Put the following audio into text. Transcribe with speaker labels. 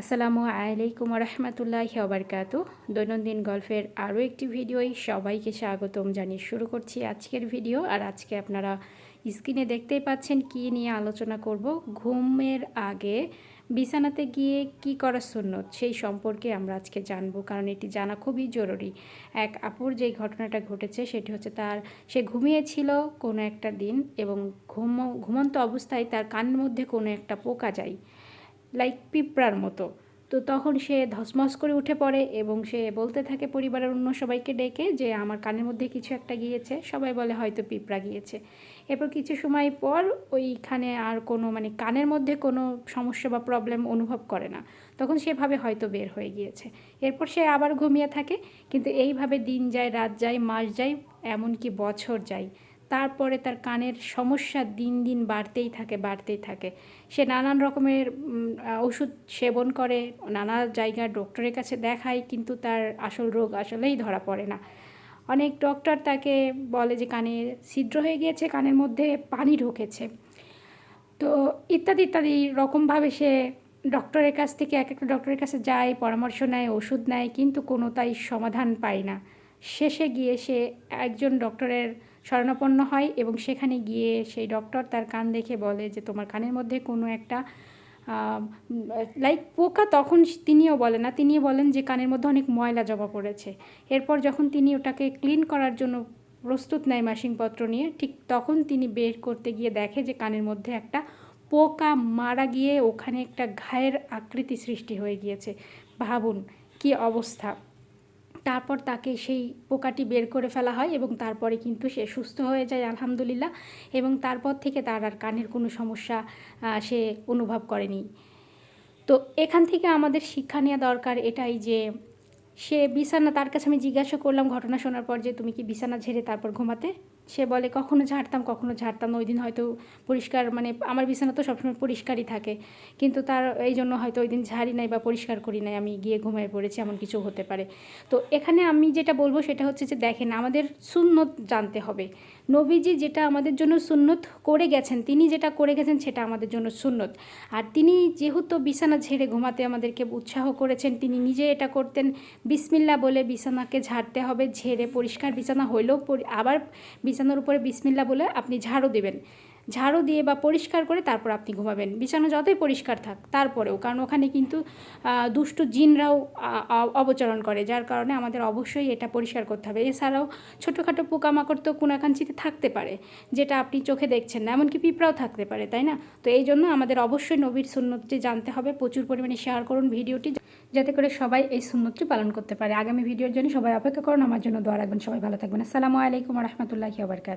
Speaker 1: আসসালামু আলাইকুম রহমতুল্লাহ আবরকাত দৈনন্দিন গল্পের আরও একটি ভিডিওই সবাইকে স্বাগতম জানিয়ে শুরু করছি আজকের ভিডিও। আর আজকে আপনারা স্ক্রিনে দেখতেই পাচ্ছেন কি নিয়ে আলোচনা করব। ঘুমের আগে বিছানাতে গিয়ে কি করা সুন্নত সেই সম্পর্কে আমরা আজকে জানব, কারণ এটি জানা খুবই জরুরি। এক আপুর যে ঘটনাটা ঘটেছে সেটি হচ্ছে তার, সে ঘুমিয়েছিল কোনো একটা দিন এবং ঘুম, ঘুমন্ত অবস্থায় তার কানের মধ্যে কোনো একটা পোকা যায়। লাইক পিঁপড়ার মতো। তো তখন সে ধসমস করে উঠে পড়ে এবং সে বলতে থাকে পরিবারের অন্য সবাইকে ডেকে যে, আমার কানের মধ্যে কিছু একটা গিয়েছে। সবাই বলে, হয়তো পিঁপড়া গিয়েছে। এরপর কিছু সময় পর ওইখানে আর কোনো মানে কানের মধ্যে কোনো সমস্যা বা প্রবলেম অনুভব করে না। তখন সেভাবে হয়তো বের হয়ে গিয়েছে। এরপর সে আবার ঘুমিয়ে থাকে। কিন্তু এইভাবে দিন যায়, রাত যায়, মাস যায়, এমনকি বছর যায়। তারপরে তার কানের সমস্যা দিন দিন বাড়তেই থাকে বাড়তেই থাকে। সে নানান রকমের ওষুধ সেবন করে, নানা জায়গার ডক্টরের কাছে দেখায়, কিন্তু তার আসল রোগ আসলেই ধরা পড়ে না। অনেক ডক্টর তাকে বলে যে, কানে ছিদ্র হয়ে গিয়েছে, কানের মধ্যে পানি ঢুকেছে। তো ইত্যাদি ইত্যাদি রকমভাবে সে ডক্টরের কাছ থেকে, এক একটা ডক্টরের কাছে যায়, পরামর্শ নেয়, ওষুধ নেয়, কিন্তু কোনো তাই সমাধান পায় না। শেষে গিয়ে সে একজন ডক্টরের শরণাপন্ন হয় এবং সেখানে গিয়ে সেই ডক্টর তার কান দেখে বলে যে তোমার কানের মধ্যে কোনো একটা লাইক পোকা তখন তিনিও বলেন না, তিনিও বলেন যে কানের মধ্যে অনেক ময়লা জমা পড়েছে। এরপর যখন তিনি ওটাকে ক্লিন করার জন্য প্রস্তুত নেয় মাসিংপত্র নিয়ে, ঠিক তখন তিনি বের করতে গিয়ে দেখে যে কানের মধ্যে একটা পোকা মারা গিয়ে ওখানে একটা ঘায়ের আকৃতি সৃষ্টি হয়ে গিয়েছে। ভাবুন কি অবস্থা। তারপর তাকে সেই পোকাটি বের করে ফেলা হয় এবং তারপরে কিন্তু সে সুস্থ হয়ে যায়, আলহামদুলিল্লাহ। এবং তারপর থেকে তার আর কানের কোনো সমস্যা সে অনুভব করেনি। তো এখান থেকে আমাদের শিক্ষা নেওয়া দরকার এটাই যে, সে বিছানা, তার কাছে আমি জিজ্ঞাসা করলাম ঘটনা শোনার পর যে, তুমি কি বিছানা ঝেড়ে তারপর ঘুমাতে সে বলে, কখনো ঝাড়তাম কখনো ঝাড়তাম। ওই দিন হয়তো পরিষ্কার মানে আমার বিছানা তো সবসময় পরিষ্কারই থাকে। কিন্তু তার এই জন্য হয়তো ওই দিন ঝাড়ি নাই বা পরিষ্কার করি নাই, আমি গিয়ে ঘুমিয়ে পড়েছি, এমন কিছু হতে পারে। তো এখানে আমি যেটা বলব সেটা হচ্ছে যে, দেখেন, আমাদের সুন্নত জানতে হবে। নবীজি যেটা আমাদের জন্য সুন্নত করে গেছেন, তিনি যেটা করে গেছেন সেটা আমাদের জন্য সুন্নত। আর তিনি যেহেতু বিছানা ঝেড়ে ঘুমাতে আমাদেরকে উৎসাহ করেছেন, তিনি নিজে এটা করতেন বিসমিল্লা বলে বিছানাকে ঝাড়তে হবে, ঝেড়ে পরিষ্কার বিছানা হইলেও আবার বিছানার উপরে বিসমিল্লা বলে আপনি ঝাড়ু দেবেন। ঝাড়ু দিয়ে বা পরিষ্কার করে তারপর আপনি ঘুমাবেন। বিছানা যতই পরিষ্কার থাক, তারপরেও। কারণ ওখানে কিন্তু দুষ্টু জিনরাও অবচরণ করে। যার কারণে আমাদের অবশ্যই এটা পরিষ্কার করতে হবে। এছাড়াও ছোটোখাটো পোকামাকড় তো কোনাকাঞ্চিতে থাকতে পারে, যেটা আপনি চোখে দেখছেন না। এমনকি পিঁপড়াও থাকতে পারে, তাই না? তো এই জন্য আমাদের অবশ্যই নবীর সুন্নতটি জানতে হবে। প্রচুর পরিমাণে শেয়ার করুন ভিডিওটি, যাতে করে সবাই এই সুন্নতটি পালন করতে পারে। আগামী ভিডিওর জন্য সবাই অপেক্ষা করুন। আমার জন্য দোয়া রাখবেন। সবাই ভালো থাকবেন। আসসালামু আলাইকুম রহমতুল্লাহি আবরকাত